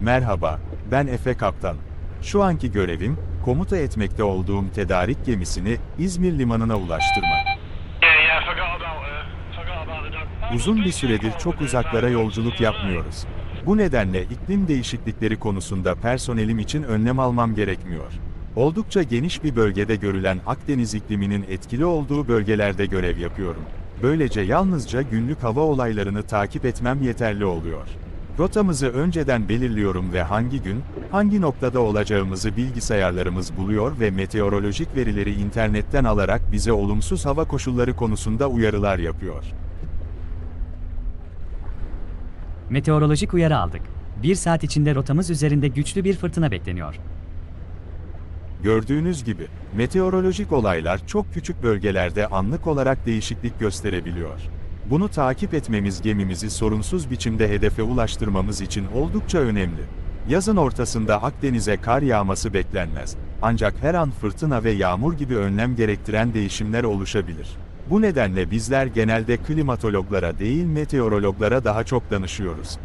Merhaba, ben Efe Kaptan. Şu anki görevim, komuta etmekte olduğum tedarik gemisini İzmir limanına ulaştırmak. Uzun bir süredir çok uzaklara yolculuk yapmıyoruz. Bu nedenle iklim değişiklikleri konusunda personelim için önlem almam gerekmiyor. Oldukça geniş bir bölgede görülen Akdeniz ikliminin etkili olduğu bölgelerde görev yapıyorum. Böylece yalnızca günlük hava olaylarını takip etmem yeterli oluyor. Rotamızı önceden belirliyorum ve hangi gün, hangi noktada olacağımızı bilgisayarlarımız buluyor ve meteorolojik verileri internetten alarak bize olumsuz hava koşulları konusunda uyarılar yapıyor. Meteorolojik uyarı aldık. Bir saat içinde rotamız üzerinde güçlü bir fırtına bekleniyor. Gördüğünüz gibi, meteorolojik olaylar çok küçük bölgelerde anlık olarak değişiklik gösterebiliyor. Bunu takip etmemiz gemimizi sorunsuz biçimde hedefe ulaştırmamız için oldukça önemli. Yazın ortasında Akdeniz'e kar yağması beklenmez. Ancak her an fırtına ve yağmur gibi önlem gerektiren değişimler oluşabilir. Bu nedenle bizler genelde klimatologlara değil meteorologlara daha çok danışıyoruz.